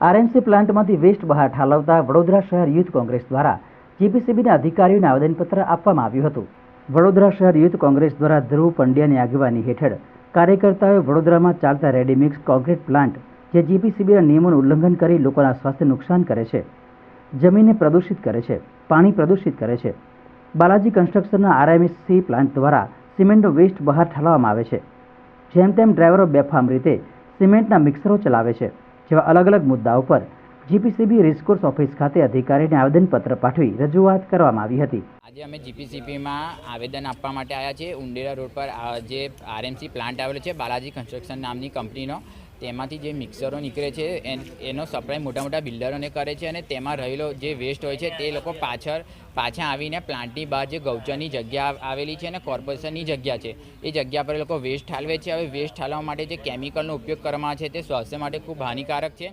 RMC પ્લાન્ટમાંથી waste બહાર ઠાલવતા વડોદરા શહેર youth Congress દ્વારા જીપીસીબીના અધિકારીઓને આવેદનપત્ર આપવામાં આવ્યું હતું. વડોદરા શહેર યુથ કોંગ્રેસ દ્વારા ધ્રુવ પંડ્યાની આગેવાની હેઠળ કાર્યકર્તાઓએ વડોદરામાં ચાલતા રેડીમિક્સ કોન્ક્રીટ પ્લાન્ટ, જે જીપીસીબીના નિયમોનું ઉલ્લંઘન કરી લોકોના સ્વાસ્થ્ય નુકસાન કરે છે, જમીનને પ્રદૂષિત કરે છે, પાણી પ્રદૂષિત કરે છે. બાલાજી કન્સ્ટ્રક્શનના આરએમસી પ્લાન્ટ દ્વારા સિમેન્ટનો વેસ્ટ બહાર ઠાલવામાં આવે છે. જેમ તેમ ડ્રાઈવરો બેફામ રીતે સિમેન્ટના મિક્સરો ચલાવે છે. જેવા અલગ અલગ મુદ્દાઓ પર જીપીસીબી રેસકોર્સ ઓફિસ ખાતે અધિકારીને આવેદનપત્ર પાઠવી રજૂઆત કરવામાં આવી હતી. આજે અમે જીપીસીપીમાં આવેદન આપવા માટે આવ્યા છીએ. ઉંડેરા રોડ પર જે આરએમસી પ્લાન્ટ આવેલો છે, બાલાજી કન્સ્ટ્રક્શન નામની કંપનીનો, તેમાંથી જે મિક્સરો નીકળે છે, એન- સપ્લાય મોટા મોટા બિલ્ડરોને કરે છે અને તેમાં રહેલો જે વેસ્ટ હોય છે, તે લોકો પાછળ, પાછા આવીને પ્લાન્ટની બહાર જે ગૌચરની જગ્યા આવેલી છે અને કોર્પોરેશનની જગ્યા છે, એ જગ્યા પર એ લોકો વેસ્ટ ઠાલવે છે. હવે વેસ્ટ ઠાલવા માટે જે કેમિકલનો ઉપયોગ કરવામાં છે, તે સ્વાસ્થ્ય માટે ખૂબ હાનિકારક છે.